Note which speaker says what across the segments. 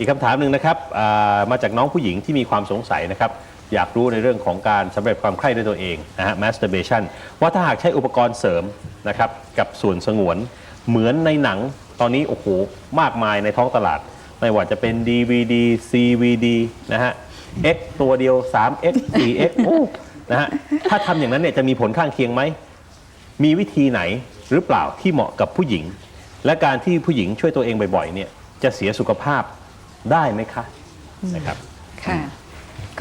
Speaker 1: อีกคำถามหนึ่งนะครับอ่ามาจากน้องผู้หญิงที่มีความสงสัยนะครับ อยากรู้ในเรื่องของการสำเร็จความใคร่ด้วยตัวเองนะฮะ masturbation ว่าถ้าหากใช้อุปกรณ์เสริมนะครับกับส่วนสงวน เหมือนในหนังตอนนี้โอ้โหมากมายในท้องตลาด ไม่ว่าจะเป็น DVD CVD นะฮะ X ตัวเดียว 3X 4X โอ้นะฮะถ้าทำอย่างนั้นเนี่ยจะมีผลข้างเคียงไหม มีวิธีไหนหรือเปล่าที่เหมาะกับผู้หญิง และการที่ผู้หญิงช่วยตัวเองบ่อยๆเนี่ยจะเสียสุขภาพ ได้ไหมคะนะครับ
Speaker 2: ค่ะ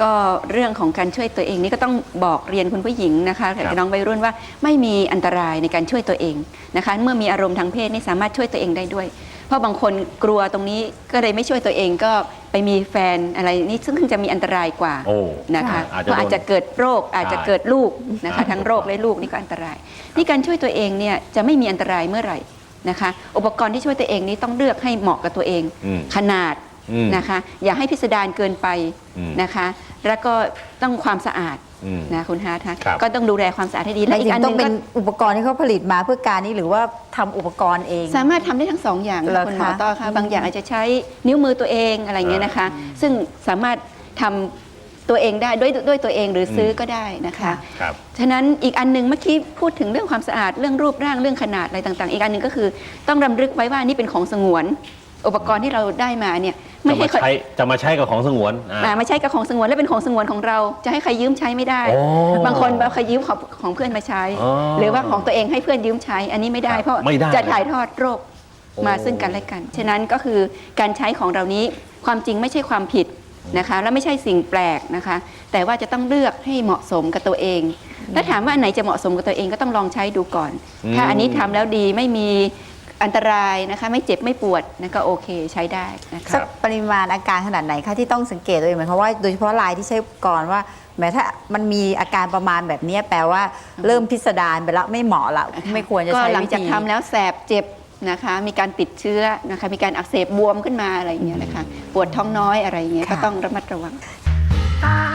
Speaker 2: ก็เรื่องของการช่วยตัวเองนี่ก็ต้องบอกเรียนคุณผู้หญิงนะคะ
Speaker 1: ครับ
Speaker 2: กับน้องวัยรุ่นว่าไม่มีอันตรายในการช่วยตัวเองนะคะ เมื่อมีอารมณ์ทางเพศนี่สามารถช่วยตัวเองได้ด้วย เพราะบางคนกลัวตรงนี้ก็เลยไม่ช่วยตัวเองก็ไปมีแฟนอะไรนี่ซึ่งจะมีอันตรายกว่า
Speaker 1: โอ้
Speaker 2: นะคะ
Speaker 1: อาจจะ
Speaker 2: เพราะอาจจะเกิดโรคอาจจะเกิดลูกนะคะ
Speaker 1: ใช่
Speaker 2: ทั้งโรคและลูกนี่ก็อันตรายนี่การช่วยตัวเองเนี่ยจะไม่มีอันตรายเมื่อไหร่นะคะ อุปกรณ์ที่ช่วยตัวเองนี้ต้องเลือกให้เหมาะกับตัวเอง
Speaker 1: อืม
Speaker 2: ขนาด
Speaker 1: อืม
Speaker 2: นะคะ อย่าให้พิสดารเกินไป
Speaker 1: อืม
Speaker 2: นะคะ แล้วก็ต้องความสะอาด
Speaker 1: อืม
Speaker 2: นะคุณฮาร์ท
Speaker 1: ครับ
Speaker 2: ก็ต้องดูแลความสะอาดให้ดี
Speaker 3: และ
Speaker 2: และ
Speaker 3: อี
Speaker 2: อี
Speaker 3: ก
Speaker 2: ก
Speaker 3: อั
Speaker 2: อั
Speaker 3: น
Speaker 2: นห
Speaker 3: ต้อ
Speaker 2: นึ
Speaker 3: ง
Speaker 2: ง
Speaker 3: เป็น
Speaker 2: ก็
Speaker 3: อุปกรณ์ที่เขาผลิตมาเพื่อการนี้หรือว่าทำอุปกรณ์เอง
Speaker 2: สามารถทำได้ทั้งสองอย่าง
Speaker 3: เหรอ
Speaker 2: นะคุณหมอ
Speaker 3: คะ
Speaker 2: ต้อค่ะบางอย่างอาจจะใช้นิ้วมือตัวเองอะไรเงี้ยนะคะ ซึ่งสามารถทำตัวเองได้ด้วยด้วยตัวเองหรือซื้อก็ได้นะคะ
Speaker 1: ครับ
Speaker 2: ฉะนั้นอีกอันหนึ่งเมื่อกี้พูดถึงเรื่องความสะอาดเรื่องรูปร่างเรื่องขนาดอะไรต่างๆ อีกอันหนึ่งก็คือต้องรำลึกไว้ว่านี่เป็นของสงวน อุปกรณ์ที่เราได้มาเนี่ย
Speaker 1: จะ
Speaker 2: ไม่
Speaker 1: มา
Speaker 2: ให้ใคร
Speaker 1: ใช้จะมาใช้กับของสงวนอ่า
Speaker 2: อ่าไม่ใช่กับของสงวนและเป็นของสงวนของเรา จะให้ใครยืมใช้ไม่ได้
Speaker 1: โอ้
Speaker 2: บางคนเอาใครยืมของของเพื่อนมาใช้
Speaker 1: อ๋อ
Speaker 2: หรือว่าของตัวเองให้เพื่อนยืมใช้ อันนี้ไม่ได้
Speaker 1: ครับ
Speaker 2: เพราะ
Speaker 1: ไม่ได้
Speaker 2: จะถ่ายทอดโรค
Speaker 1: โอ้
Speaker 2: มาซึ่งกันและกัน ฉะนั้นก็คือการใช้ของเรานี้ความจริงไม่ใช่ความผิดนะคะ และไม่ใช่สิ่งแปลกนะคะ แต่ว่าจะต้องเลือกให้เหมาะสมกับตัวเองถ้าถามว่าอันไหนจะเหมาะสมกับตัวเองก็ต้องลองใช้ดูก่อน
Speaker 1: อืม
Speaker 2: ถ้าอันนี้ทำแล้วดีไม่มี อันตรายนะคะไม่เจ็บไม่ปวดนะก็โอเคใช้ได้นะคะ
Speaker 3: สักปริมาณอาการขนาดไหนคะที่ต้องสังเกตตัวเองหมายความว่าโดยเฉพาะลายที่ใช้อุปกรณ์ว่าแม้ถ้ามันมีอาการประมาณแบบนี้แปลว่าเริ่มพิสดารไปแล้วไม่เหมาะละไม่ควรจะ
Speaker 2: ก็
Speaker 3: ใช้
Speaker 2: หลัง
Speaker 3: วิ
Speaker 2: จาก
Speaker 3: ธี
Speaker 2: ทำแล้วแสบเจ็บนะคะมีการติดเชื้อนะคะมีการอักเสบบวมขึ้นมาอะไรอย่างเงี้ยนะคะปวดท้องน้อยอะไรอย่างเงี้ย
Speaker 3: ค่ะ
Speaker 2: ก็ต้องระมัดระวัง
Speaker 4: ba ba da ba